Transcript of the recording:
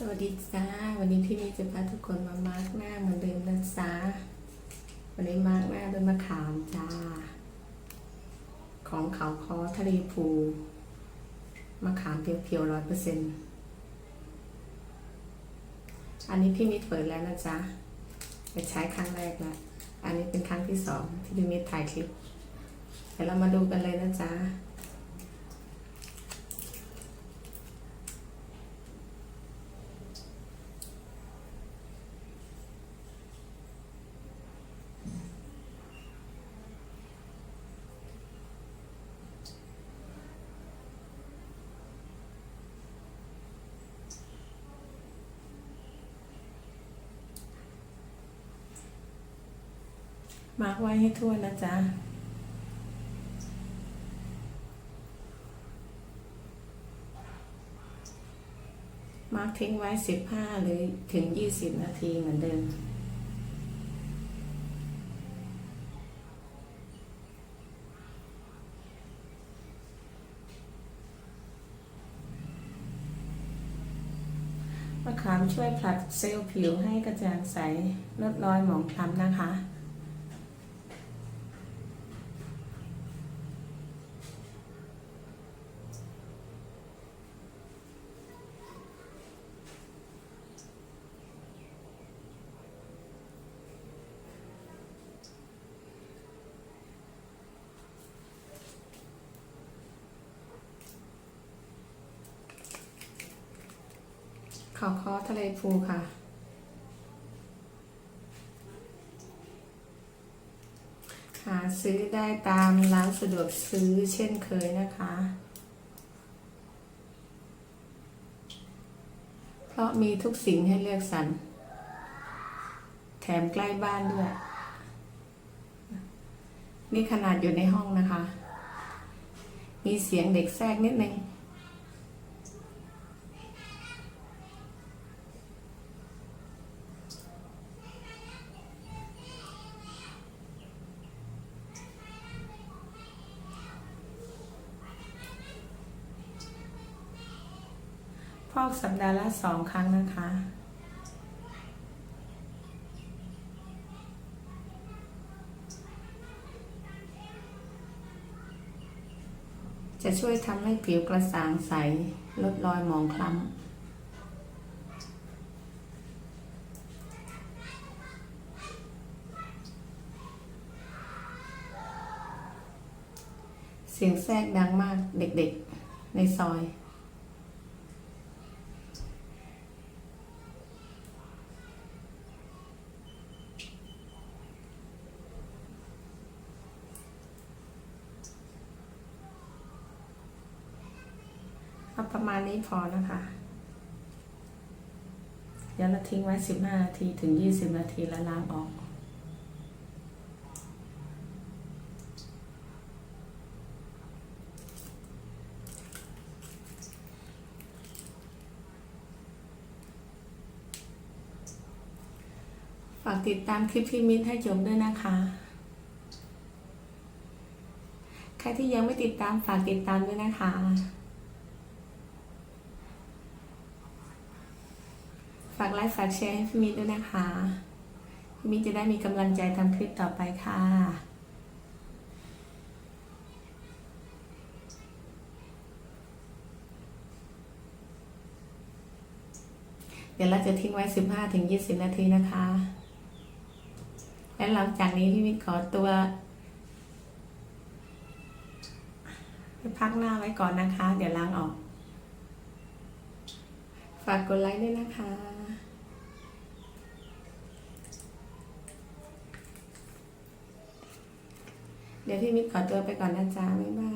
สวัสดีจ้า วันนี้พี่มีจะพาทุกคนมามาร์กหน้าเหมือนเดิมนะจ้าวันนี้มาร์กหน้าด้วยมะขามจ้า ของเขาคอทะเลภูมะขามเพียวๆร้อยเปอร์เซ็นต์อันนี้พี่มิตรเปิดแล้วนะจ๊ะไปใช้ครั้งแรกแล้วอันนี้เป็นครั้งที่สองที่พี่มิตรถ่ายคลิปเดี๋ยวเรามาดูกันเลยนะจ๊ะ มาร์กไว้ให้ทั่วนะจ๊ะมาร์กทิ้งไว้สิบห้าหรือถึงยี่สิบนาทีเหมือนเดิมมะขามช่วยผลัดเซลล์ผิวให้กระจ่างใสลดรอยหมองคล้ำนะคะ ขอคอทะเลภูค่ะ หาซื้อได้ตามร้านสะดวกซื้อเช่นเคยนะคะ เพราะมีทุกสิ่งให้เลือกสรร แถมใกล้บ้านด้วย นี่ขนาดอยู่ในห้องนะคะ มีเสียงเด็กแทรกนิดนึง อกสัปดาห์ละสองครั้งนะคะ จะช่วยทำให้ผิวกระจ่างใส ลดรอยหมองคล้ำเสียงแทรกดังมากเด็กๆ ในซอย ประมาณนี้พอนะคะ เดี๋ยวเราทิ้งไว้ 15 นาทีถึง 20 นาทีแล้วล้างออกฝากติดตามคลิปพี่มิตรให้จบด้วยนะคะ ใครที่ยังไม่ติดตามฝากติดตามด้วยนะคะ ฝากไลค์ฝากแชร์ให้พี่มิตรด้วยนะคะพี่มิตรจะได้มีกำลังใจทำคลิปต่อไปค่ะเดี๋ยวเราจะทิ้งไว้ 15ถึง20 นาทีนะคะ และหลังจากนี้พี่มิตรขอตัวไปพักหน้าไว้ก่อนนะคะ เดี๋ยวล้างออก ฝากกดไลค์ด้วยนะคะ เดี๋ยวพี่มิตรขอตัวไปก่อนนะจ๊ะบ๊ายบาย